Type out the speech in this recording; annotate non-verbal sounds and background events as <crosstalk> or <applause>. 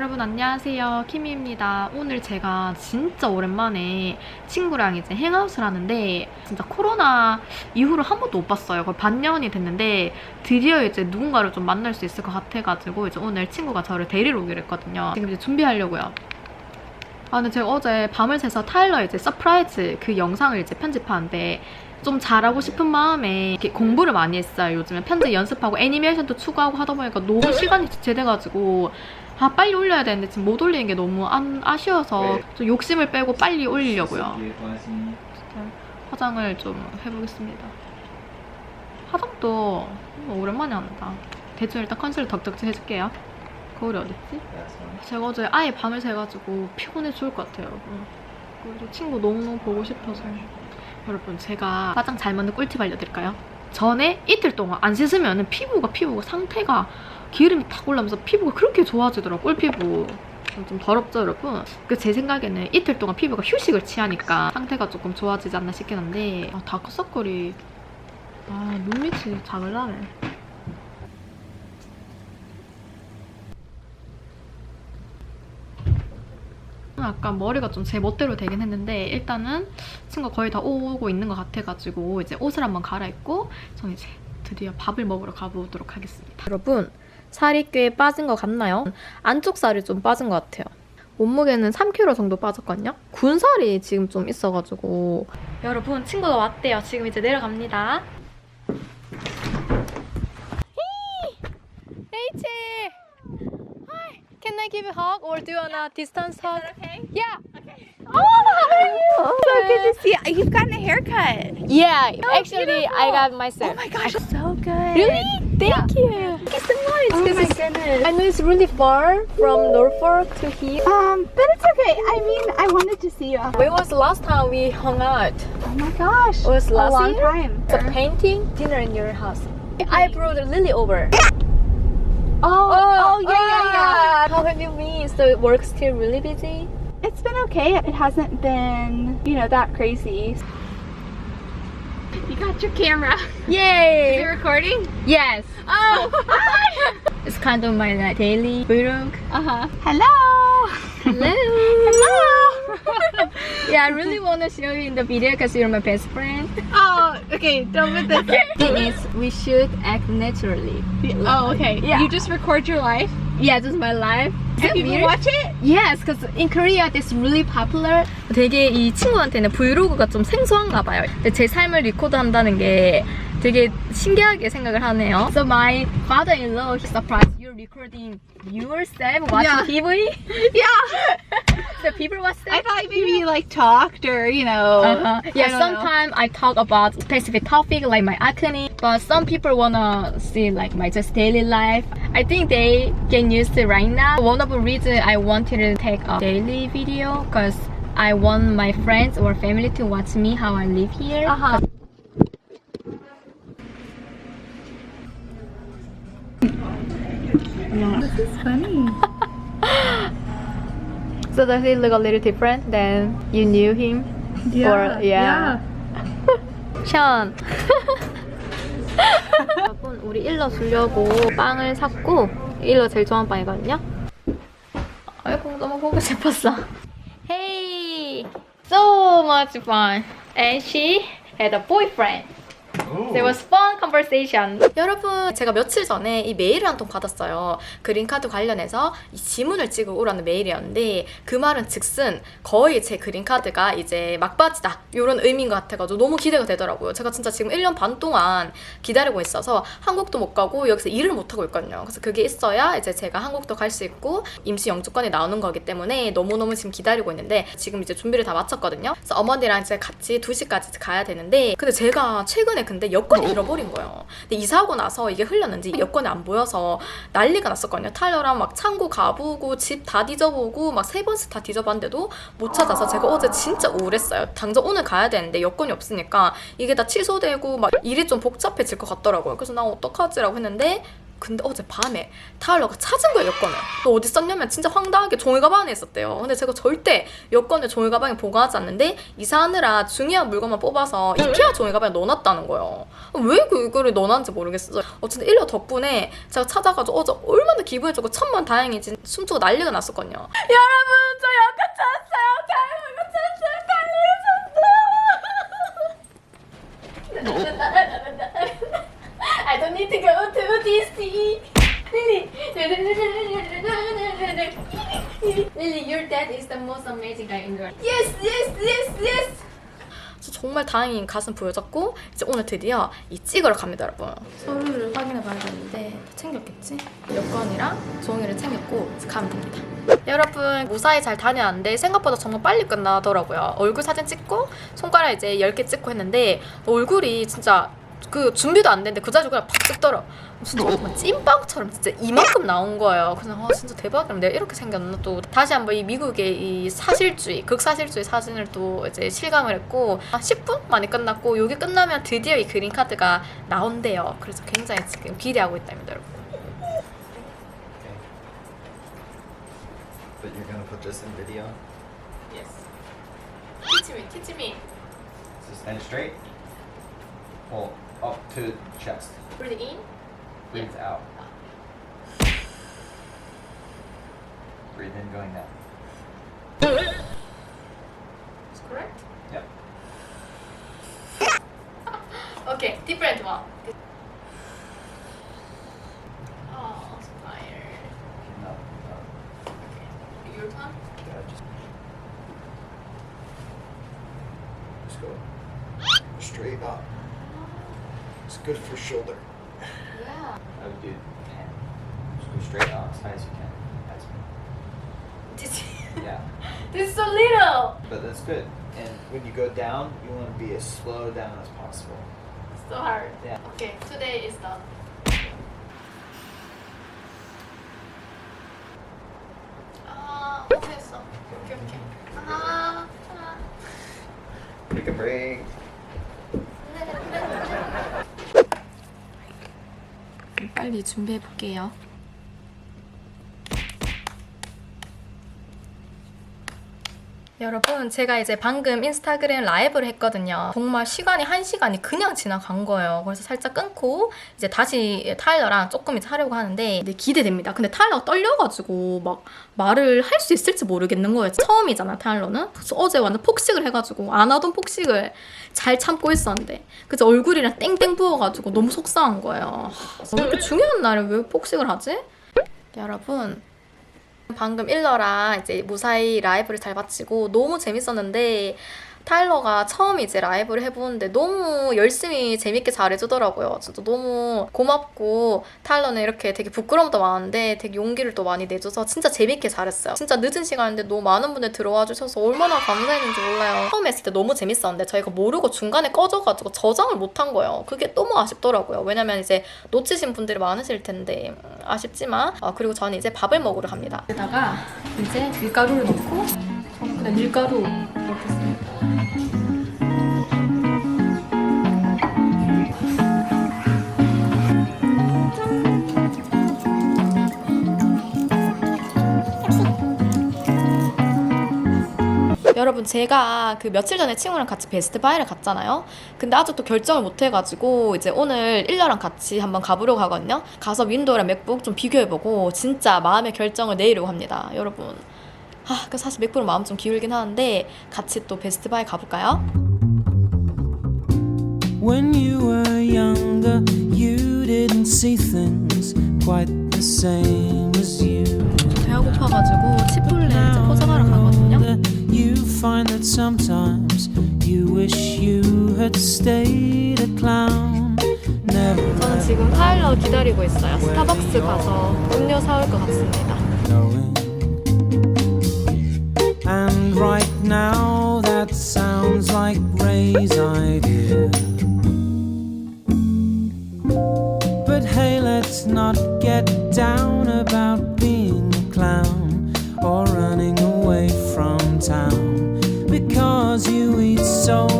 여러분 안녕하세요. 키미입니다. 오늘 제가 진짜 오랜만에 친구랑 이제 행아웃을 하는데 진짜 코로나 이후로 한 번도 못 봤어요. 거의 반년이 됐는데 드디어 이제 누군가를 좀 만날 수 있을 것 같아가지고 이제 오늘 친구가 저를 데리러 오기로 했거든요. 지금 이제 준비하려고요. 아 근데 제가 어제 밤을 새서 타일러 이제 서프라이즈 그 영상을 이제 편집하는데 좀 잘하고 싶은 마음에 이렇게 공부를 많이 했어요. 요즘에 편집 연습하고 애니메이션도 추가하고 하다 보니까 너무 시간이 지체돼가지고 아 빨리 올려야 되는데 지금 못 올리는 게 너무 안, 아쉬워서 좀 욕심을 빼고 빨리 올리려고요. 진짜 화장을 좀 해보겠습니다. 화장도 오랜만에 한다. 대충 일단 컨실러 덕덕지 해줄게요. 거울이 어딨지? 제가 어제 아예 밤을 새가지고 피곤해 죽을 것 같아요, 여러분. 그리고 친구 너무너무 보고 싶어서. 여러분, 제가 화장 잘 맞는 꿀팁 알려드릴까요? 전에 이틀 동안 안 씻으면 피부가 피부가 상태가 기름이 탁 올라오면서 피부가 그렇게 좋아지더라고, 꿀피부. 좀 더럽죠, 여러분? 그 제 생각에는 이틀 동안 피부가 휴식을 취하니까 상태가 조금 좋아지지 않나 싶긴 한데, 아, 다크서클이. 아, 눈 밑이 작을라네. 약간 머리가 좀 제 멋대로 되긴 했는데 일단은 친구가 거의 다 오고 있는 것 같아가지고 이제 옷을 한번 갈아입고 저는 이제 드디어 밥을 먹으러 가보도록 하겠습니다. 여러분 살이 꽤 빠진 것 같나요? 안쪽 살이 좀 빠진 것 같아요. 몸무게는 3kg 정도 빠졌거든요. 군살이 지금 좀 있어가지고 여러분 친구가 왔대요. 지금 이제 내려갑니다. Give a hug or do you want a distance hug? okay? Yeah. Oh, how are you? So good to see you. You've gotten a haircut. Yeah, Oh, actually I beautiful. got myself. Oh my gosh, so good. Really? Thank you. Thank you so much. Oh This my is- goodness. I know it's really far from Norfolk to here. Um, but it's okay. I mean, I wanted to see you. When was the last time we hung out? Oh my gosh. It was a last long year? time. The painting dinner in your house. I brought Lily over. <laughs> Oh, oh, yeah, yeah, ah. How have you been? Is the work still really busy? It's been okay. It hasn't been, you know, that crazy. You got your camera. Yay! recording? Yes. Oh. <laughs> It's kind of my like, daily vlog. uh huh. Hello. Hello. <laughs> Hello. Yeah, I really want to show you in the video because you're my best friend. oh, okay. Don't put this. thing is, we should act naturally. Oh, okay. Yeah. You just record your life. Yeah, just my life. Do people watch it? Yes, because in Korea it's really popular. 되게 이 친구한테는 브이로그가 좀 생소한가 봐요. 근데 제 삶을 리코드 한다는 게 되게 신기하게 생각을 하네요. So my father-in-law he surprised you recording yourself watching Yeah. TV. <laughs> Yeah. the people watch I that. thought maybe you like talked or you know. Uh-huh. Yeah, I don't know. sometimes I talk about specific topic like my acne, but some people wanna see like my just daily life. I think they get used to right now. One of the reasons I wanted to take a daily video because I want my friends or family to watch me how I live here. Uh-huh. This is funny. So does it look a little different than you knew him? Or- yeah. 션. 여러분 우리 일러 주려고 빵을 샀고 일러 제일 좋아하는 빵이거든요. 아이고 너무 보고 싶었어. Hey, so much fun. And she had a boyfriend. There was fun conversation. 여러분, 제가 며칠 전에 이 메일을 한 통 받았어요. 그린카드 관련해서 이 지문을 찍어 오라는 메일이었는데 그 말은 즉슨 거의 제 그린카드가 이제 막바지다 이런 의미인 것 같아가지고 너무 기대가 되더라고요. 제가 진짜 지금 1년 반 동안 기다리고 있어서 한국도 못 가고 여기서 일을 못 하고 있거든요. 그래서 그게 있어야 이제 제가 한국도 갈 수 있고 임시 영주권이 나오는 거기 때문에 너무너무 지금 기다리고 있는데 지금 이제 준비를 다 마쳤거든요. 그래서 어머니랑 이제 같이 2시까지 가야 되는데 근데 제가 최근에 근데 여권이 잃어버린 거예요. 근데 이사하고 나서 이게 흘렸는지 여권이 안 보여서 난리가 났었거든요. 타일러랑 막 창고 가보고 집 다 뒤져보고 막 세 번씩 다 뒤져봤는데도 못 찾아서 제가 어제 진짜 우울했어요. 당장 오늘 가야 되는데 여권이 없으니까 이게 다 취소되고 막 일이 좀 복잡해질 것 같더라고요. 그래서 나 어떡하지라고 했는데 근데 어제 밤에 타일러가 찾은 거예요 여권을. 또 어디 썼냐면 진짜 황당하게 종이 가방에 있었대요. 근데 제가 절대 여권을 종이 가방에 보관하지 않는데 이사하느라 중요한 물건만 뽑아서 이케아 종이 가방에 넣어놨다는 거예요. 왜 그거를 넣어놨는지 모르겠어요. 어쨌든 일러 덕분에 제가 찾아가지고 어제 얼마나 기분이 좋고 천만 다행이지 숨죽고 난리가 났었거든요. 여러분 저 여권 찾았어요. 타일러가 찾았어요. 타일러가 I don't need to go to DC. Lily, Lily, your dad is the most amazing guy in the world. Yes, yes, yes, yes. 저 정말 다행히 가슴 보여졌고 이제 오늘 드디어 이 찍으러 갑니다 여러분 서류를 확인해 봐야겠는데 다 챙겼겠지? 여권이랑 종이를 챙겼고 이제 가면 됩니다 여러분 무사히 잘 다녀왔는데 생각보다 정말 빨리 끝나더라고요 얼굴 사진 찍고 손가락 이제 10개 찍고 했는데 얼굴이 진짜 그 준비도 안 됐는데 그 자리에 그냥 팍 찍더라. 진짜 정말 찐빵처럼 진짜 이만큼 나온 거예요. 그래서 아 진짜 대박이다. 내가 이렇게 생겼나 또. 다시 한번 이 미국의 이 사실주의 극사실주의 사진을 또 이제 실감을 했고 한 10분 만에 끝났고 여기 끝나면 드디어 이 그린 카드가 나온대요. 그래서 굉장히 지금 기대하고 있답니다 여러분. But you're gonna put this in video? Yes. Teach me, teach me So stand straight. Pull up to chest. Breathe in Breathe out. Ah. Breathe in going down. Is correct? Yep. <laughs> Okay, different one. Oh, tired. No, no. Your turn. Yeah, just, just go straight up. It's good for shoulder. Yeah. I would do ten. Just go straight up as high as you can. That's This, Yeah, <laughs> this is so little. but that's good. And when you go down, you want to be as slow down as possible. So hard. Yeah. Okay, today is done. 아, 못 빨리 준비해 볼게요. 여러분, 제가 이제 방금 인스타그램 라이브를 했거든요. 정말 시간이 한 시간이 그냥 지나간 거예요. 그래서 살짝 끊고 이제 다시 타일러랑 조금 이제 하려고 하는데 기대됩니다. 근데 타일러가 떨려가지고 막 말을 할 수 있을지 모르겠는 거예요. 처음이잖아, 타일러는. 그래서 어제 완전 폭식을 해가지고 안 하던 폭식을 잘 참고 있었는데 그래서 얼굴이랑 땡땡 부어가지고 너무 속상한 거예요. 하, 이렇게 중요한 날에 왜 폭식을 하지? 여러분 방금 일러랑 이제 무사히 라이브를 잘 마치고 너무 재밌었는데 타일러가 처음 이제 라이브를 해보는데 너무 열심히 재밌게 잘해주더라고요. 진짜 너무 고맙고 타일러는 이렇게 되게 부끄러움도 많은데 되게 용기를 또 많이 내줘서 진짜 재밌게 잘했어요. 진짜 늦은 시간인데 너무 많은 분들 들어와 주셔서 얼마나 감사했는지 몰라요. 처음 했을 때 너무 재밌었는데 저희가 모르고 중간에 꺼져가지고 저장을 못한 거예요. 그게 너무 아쉽더라고요. 왜냐면 이제 놓치신 분들이 많으실 텐데 음, 아쉽지만 아, 그리고 저는 이제 밥을 먹으러 갑니다. 여기다가 이제 밀가루를 넣고 저는 그냥 밀가루 넣겠습 여러분 제가 그 며칠 전에 친구랑 같이 베스트 바이를 갔잖아요. 근데 아직도 결정을 못 해가지고 이제 오늘 일러랑 같이 한번 가보려고 하거든요. 가서 윈도우랑 맥북 좀 비교해보고 진짜 마음의 결정을 내리려고 합니다. 여러분. 아, 그 사실 맥북은 마음 좀 기울긴 하는데 같이 또 베스트 바이 가볼까요? When you were younger, you didn't see things quite the same as you do 배가 고파가지고 치폴레 이제 포장하러 가거든요. now. You find that sometimes you wish you had stayed a clown. Never 저는 지금 타일러 기다리고 있어요. 스타벅스 가서 음료 사올 것 같습니다. knowing. And right now, that sounds like Ray's idea. But hey, let's not get down about being a clown or running away from town you eat so